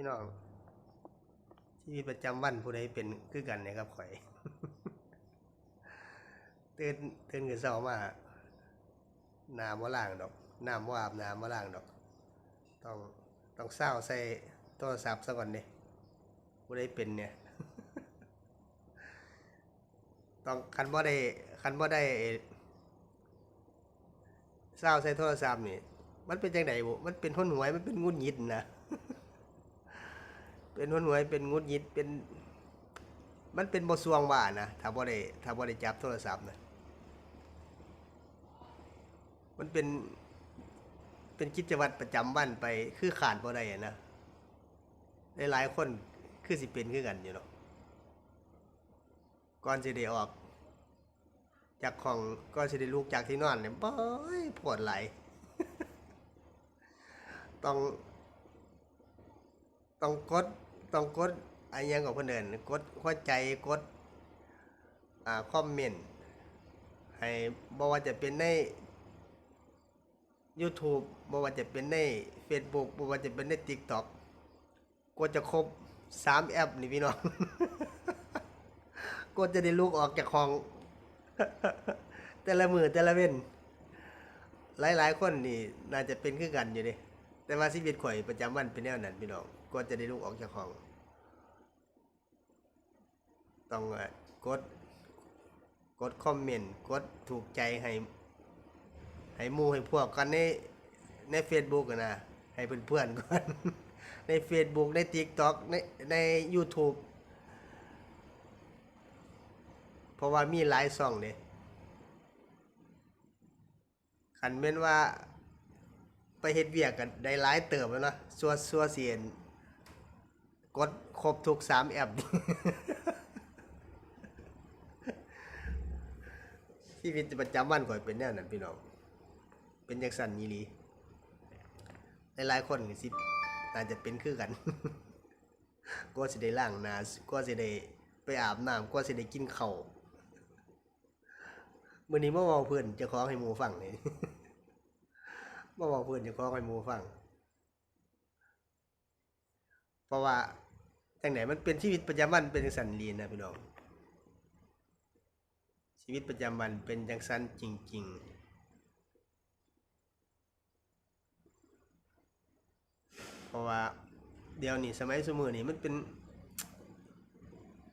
พี่น้องชีวิตประจำวันผู้ใดเป็นคือกันเนี่ยครับข่อยตื่นเตื่นขึ้นเช้ามาน้ำว่าล้างดอกน้ำว่าอาบน้ำว่าล้างดอก ต้องต้องเศร้าใส่โทรศัพท์ซะก่อนเนี่ยผู้ใดเป็นเนี่ยต้องคันบ่ได้คันบ่ได้เศร้าใส่โทรศัพท์นี่มันเป็นจังไดบุมันเป็นหุนหวยมันเป็นงุนหงิดนะ เป็นหุนหวยเป็นงุนหงิดเป็น มันเป็นบ่สวงว่านะถ้าบ่ได้ถ้าบ่ได้จับโทรศัพท์นะมันเป็นเป็นกิจวัตรประจำวันไปคือขาดบ่ได้อะนะหลายๆคนคือสิเป็นคือกันอยู่เนาะก่อนสิได้ออก จากของก่อนสิได้ลุกจากที่นอนเนี่ยบ่อยปวดไหลต้อง ต้องกด ต้องกดอะไรยังกับเพื่อนเดินกดหัวใจกดอ่าคอมเมนต์ให้บ่ว่าจะเป็นใน YouTube บ่ว่าจะเป็นใน Facebook บ่ว่าจะเป็นใน TikTok กว่าจะครบ3แอปนี่พี่น้องกว่าจะได้ลุกออกจากห้อง แต่ละมือแต่ละเว้นหลายๆคนนี่น่าจะเป็นคือกันอยู่เดิ แต่ว่าชีวิตข่อยประจำวันเป็นแนวนั้นพี่น้องกว่าจะได้ลุกออกจากห้องต้องกดกดคอมเมนต์กดถูกใจให้ ให้มูให้พวกกันในใน Facebook นะให้เพื่อนๆก่อน ใน Facebook ใน TikTok ในใน YouTube เพราะว่ามีหลายช่องเลยคันแม่นว่า ไปเฮ็ดเวียกกันได้หลายเติบแล้วเนาะสัวสัวเสียนกดครบทุกสามแอปชีวิตประจำวันข่อยเป็นแนวนั้นพี่น้อง เป็นจังสันยีหลีหลายๆคนสิอาจจะเป็นคือกัน ก็สิได้ล้างนาก็สิได้ไปอาบน้ำก็สิได้กินเข้าวมื้อนี้เมาเว้าเพิ่อนจะขอให้หมูฟังนี่มาเว้าเพิ่อนจะขอให้หมูฟัง เพราะว่าจังไหนมันเป็นชีวิตประจำวันเป็นจังสันลีนนะพี่น้องชีวิตประจำวันเป็นจังสันจริง ๆเพราะว่าเดี๋ยวนี้สมัยสมือนี้มันเป็น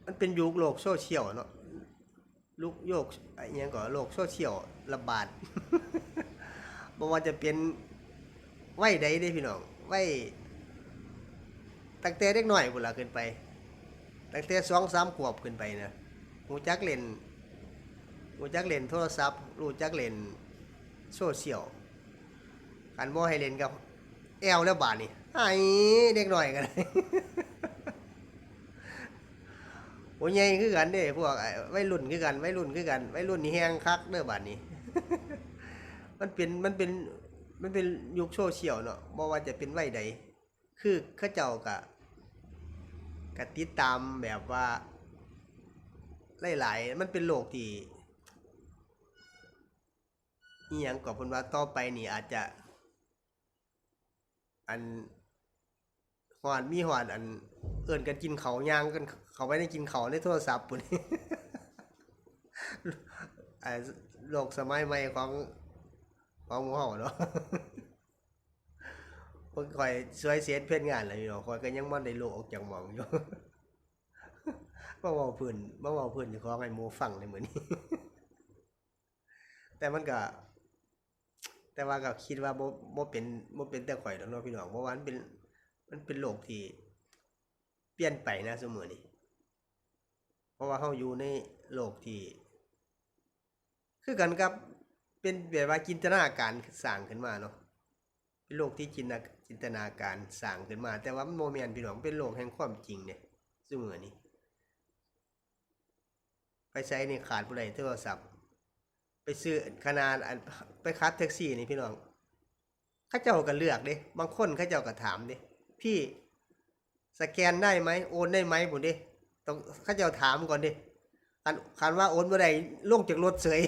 มันเป็นยุคโลกโซเชียลเนาะลูกโยกไอ้ยังก็โลกโซเชียลระบาด บ่ว่าจะเป็นวัยใดเด้พี่น้องวัยตั้งแต่เด็กน้อยพุ่นล่ะขึ้นไป ตั้งแต่สองสามขวบขึ้นไปนะรู้จักเล่นรู้จักเล่นโทรศัพท์รู้จักเล่นโซเชียลคันบ่ให้เล่นกับแอลแล้วบาดนี่ไอ้เด็กน้อยกันโอ้ยใหญ่คือกันเด้พวกไอ้วัยรุ่นคือกันวัยรุ่นคือกันวัยรุ่นนี่แฮงคักเด้อบาดนี้ มันเป็นมันเป็นมันเป็นยุคโซเชียลเนาะบ่ว่าจะเป็นวัยใด คือเขาเจ้ากะกะติดตามแบบว่าหลายๆ มันเป็นโลกที่อีหยังก็เพิ่นว่าต่อไปนี่อาจจะ อันหอดมีหอดอัน เอิ่นกันกินเขาย่างกัน เขาไปได้กินเขาในโทรศัพท์ปุ่นโลกสมัยใหม่ของ ของหมู่เฮาเนาะเพิ่นคอยสวยเสียเพื่อนงานเลยพี่น้องคอยก็ยังบ่ได้ลูกออกจากหม่องอยู่มาเว้าเพื้นมาเว้าเพื้นสิขอให้หมู่ฟังในมื้อนี้ แต่มันก็แต่ว่าก็คิดว่าบ่บ่เป็นบ่เป็นแต่ข่อยดอกเนาะพี่น้องเพราะว่ามันเป็น มันเป็นโลกที่เปลี่ยนไปนะซุมื้อนี้เพราะว่าเฮาอยู่ในโลกที่ คือกันกับ เป็นแบบว่าจินตนาการสร้างขึ้นมาเนาะเป็นโลกที่จินตนาจินตนาการสร้างขึ้นมา แต่ว่ามันโมเมนพี่น้องเป็นโลกแห่งความจริงเนี่ยซึ่งมือนี้ ไปใช้ในขาดผู้ใดโทรศัพท์ ไปซื้อขนาดไปคัดแท็กซี่นี่พี่น้องข้าเจ้าก็เลือกเด้บางคนข้าเจ้าก็ถามเด้พี่สแกนได้ไหมโอนได้ไหมผมเด้ต้องข้าเจ้าถามก่อนเด้คันคันว่าโอนบ่ได้ลงจากรถเฉย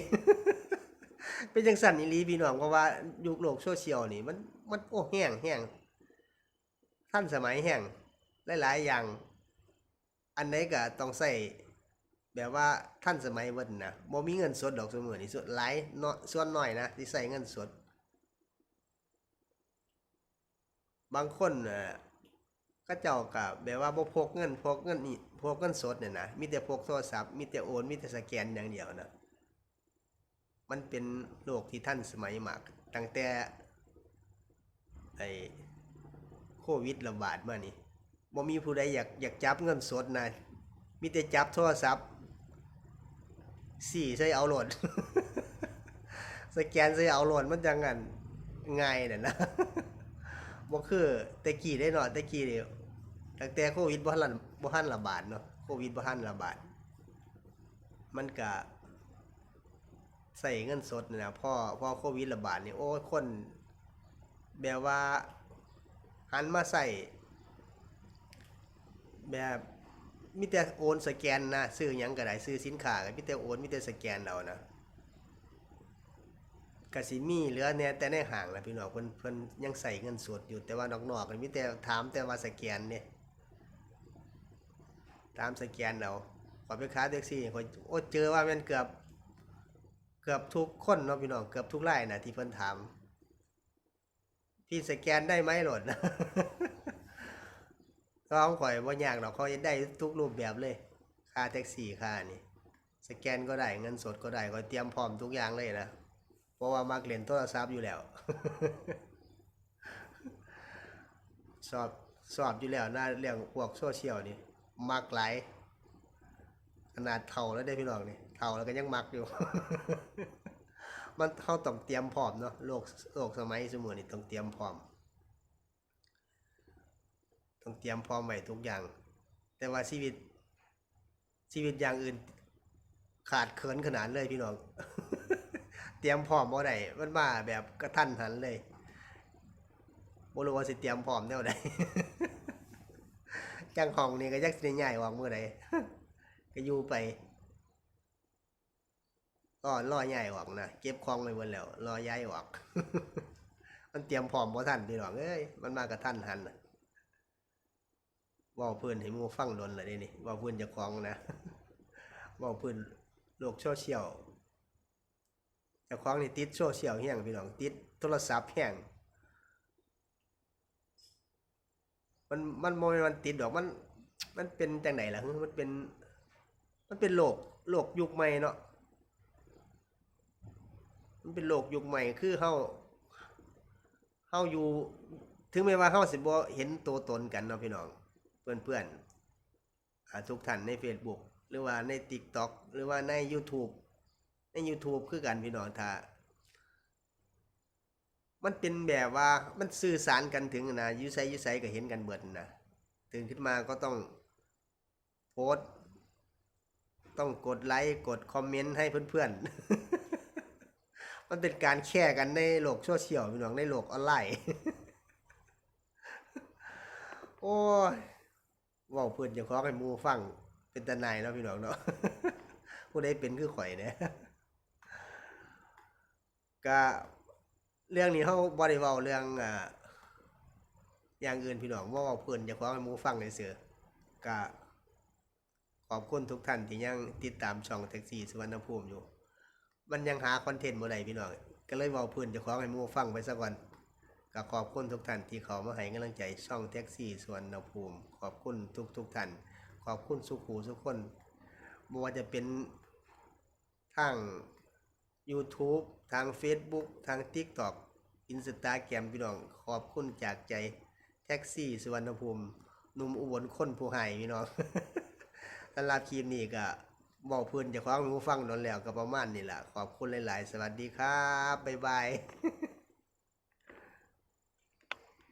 เป็นจังสั่นอีหลีพี่น้องเพราะว่ายุคโลกโซเชียลนี่มันมันโอ้แห้งแห้งท่านสมัยแห้งหลายๆอย่าง อันไหนก็ต้องใส่แบบว่าท่านสมัยเบิ่นนะบ่มีเงินสดดอกสมือนี่ส่วนหลายเนาะส่วนน้อยนะที่ใส่เงินสด บางคนน่ะก็เจ้าก็แบบว่าบ่พกเงินพกเงินนี่พกเงินสดเนี่ยนะมีแต่พกโทรศัพท์มีแต่โอนมีแต่สแกนอย่างเดียวนะ มันเป็นโลกที่ท่านสมัยมาก ตั้งแต่ไอ้โควิดระบาดมานี่บ่มีผู้ใดอยากอยากจับเงินสดนะมีแต่จับโทรศัพท์สี่ใส่เอาโหลด สแกนใส่เอาโหลดมันจังงันง่ายน่ะนะบ่คือแต่กี้ได้เนาะแต่กี้นี่ตั้งแต่โควิดบ่ทันระบ่ทันระบาดเนาะโควิดบ่ทันระบาด มันก็ ใส่เงินสดนี่นะพอพ่อโควิดระบาดนี่โอ้คน แบบว่าหันมาใส่แบบมีแต่โอนสแกนนะซื้อยังก็ได้ซื้อสินค้าก็มีแต่โอนมีแต่สแกนเอานะกสิมีเหลือแหน่ยแต่ในห้างนะพี่น้องเพิ่นเพิ่นยังใส่เงินสดอยู่แต่ว่านอกๆนี่มีแต่ถามแต่ว่าสแกนเนี่ยตามสแกนเอาขอไปค้าแท็กซี่ขอโอ้เจอว่ามันเกือบ กือบทุกคนเนาะพี่น้องเกือบทุกรายนะที่เพิ่นถาม พี่สแกนได้ไหมหลดนก็ของข่อยบ่ายากดอกเขาจะได้ทุกรูปแบบเลยค่าแท็กซี่ค่านี่สแกนก็ได้เงินสดก็ได้ก็เตรียมพร้อมทุกอย่างเลยนะเพราะว่ามักเล่นโทรศัพท์อยู่แล้วสอบสอบอยู่แล้วนะเรื่องพวกโซเชียลนี่มักหลายขนาดเท่าแล้วได้พี่น้องนี่ เท่าแล้วก็ยังมักอยู่ มันเขาต้องเตรียมพร้อมเนาะโลกโลกสมัยสมุนนี่ต้องเตรียมพร้อม ต้องเตรียมพร้อมไว้ทุกอย่าง แต่ว่าชีวิต ชีวิตอย่างอื่น ขาดเขินขนาดเลยพี่น้อง เตรียมพร้อมบ่ได้มันมาแบบกระทันหันเลยบ่รู้ว่าสิเตรียมพร้อมแนวใดจังห้องนี่ก็ยักสิได้ย้ายออกมื้อใดก็อยู่ไป ก็รอย้ายออกนะเก็บของไว้เบิดแล้ว รอย้ายออก มันเตรียมพร้อมบ่ทันพี่น้องเอ้ยมันมากระทันหันน่ะเว่าเพื่อนให้มูฟังดนเลยเด้นี่ว่าเพื่อนจะคลองนะว่าเพื่อนโลกโซเชียลจะคลองนี่ติดโซเชียลแห้งพี่น้องติดโทรศัพท์แห้งมันมันโมมันติดดอกมัน มันเป็นจังไหนล่ะมันเป็น มันเป็นโลกโลกยุคใหม่เนาะ มันเป็นโลกยุคใหม่คือเฮาเฮาอยู่ ถึงแม้ว่าเฮาสิบ่เห็นตัวตนกันเนาะพี่น้อง เพื่อนๆอ่าทุกท่านใน Facebook หรือว่าใน TikTok หรือว่าใน YouTube ใน YouTube คือกันพี่น้องถ้ามันเป็นแบบว่ามันสื่อสารกันถึงนะยูไซยูไซก็เห็นกันเบิดนะตื่นขึ้นมาก็ต้องโพสต์ต้องกดไลค์กดคอมเมนต์ให้เพื่อนๆ มันเป็นการแค่กันในโลกโซเชียลพี่น้องในโลกออนไลน์ โอ้ยว้าเพื่อนจะขอให้มูฟังเป็นตาหนายเนาะพี่น้องเนาะผู้ใดเป็นคือข่อยเนี่ยก็เรื่องนี้เขาบ่ได้เว้าเรื่องอ่าอย่างอื่นพี่น้องว่าเว้าเพื่อนจะขอให้มูฟังเฉยๆก็ขอบคุณทุกท่านที่ยังติดตามช่องแท็กซี่สุวรรณภูมิอยู่ มันยังหาคอนเทนต์บ่ได้พี่น้องก็เลยเว้าเพื่อนจะขอให้หมูฟังไปซะก่อนก็ขอบคุณทุกท่านที่เขามาให้กำลังใจช่องแท็กซี่สวนนภูมิ ขอบคุณทุกทุกๆท่านขอบคุณสุขูทุกคนไม่ว่าจะเป็นทาง YouTube ทาง Facebook ทาง TikTok Instagram พี่น้อง ขอบคุณจากใจแท็กซี่สุวรรณภูมิหนุ่มอุบลคนผู้ให้พี่น้องสำหรับคลิปนี้ก็ บอกเพื่อนจะคว้างหูฟังนอนแล้วก็ประมาณนี้แหละขอบคุณหลาย ๆ สวัสดีครับ บ๊ายบาย